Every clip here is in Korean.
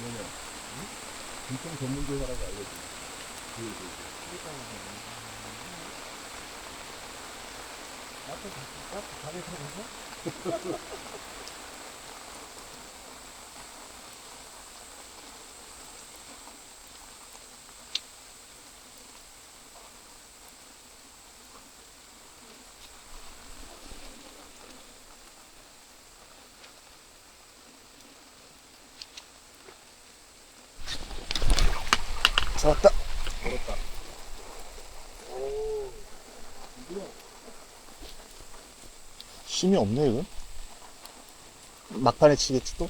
뭐냐, 응? 진통 전문교사라고 알려줘. 그, 그, 나도 나도 가게 들어가서 잡았다. 걸었다. 힘이 없네, 이거. 막판에 치겠지, 또?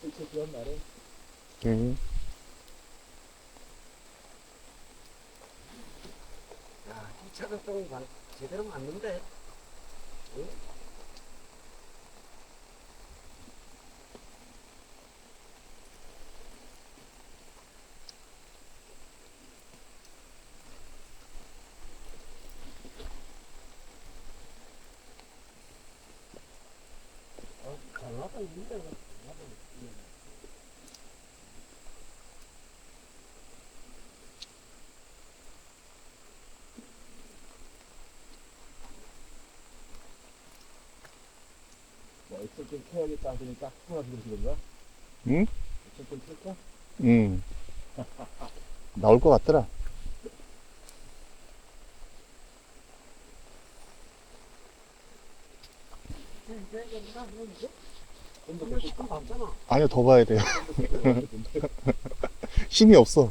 실제 그런 날에 응. 야, 이 차각동이 말 제대로 맞는데. 응? 어, 강화가 있는데, 나도 좀 켜야겠다 하니까 하나 들으시는 거야? 응? 좀 켤까? 응. 나올 것 같더라. 아니요, 더 봐야 돼요. 힘이 없어.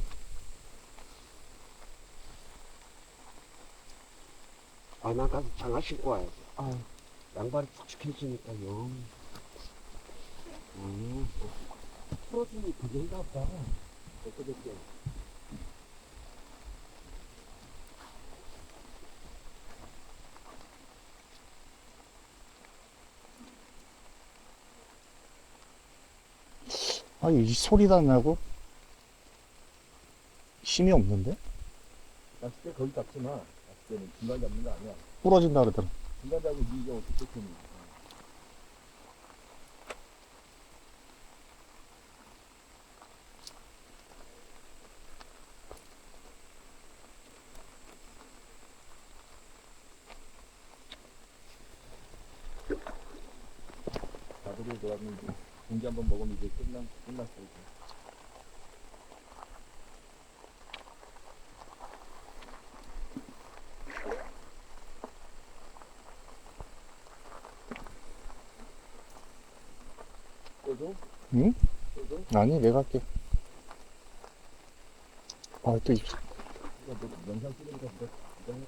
아, 나 가서 장화 신고 와야지. 아, 양발이 푹축해지니까 영. 음, 풀어주니 그건가 보다. 엊그저께. 아니, 이 소리도 안 나고. 힘이 없는데? 낚시 때 거기 잡지 마. 낚시 때는 중간 잡는 거 아니야. 부러진다 그러더라. 중간 잡고 니가 어떻게 켰니? 나들이 좋아하면 이제 공기 한번 먹으면 이제 끝난 끝났어 이제. 응? 아니, 내가 할게. 아, 또, 이- 이거 너 영상 찍으니까 뭐 이거 해라.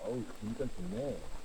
어우, 진짜 좋네.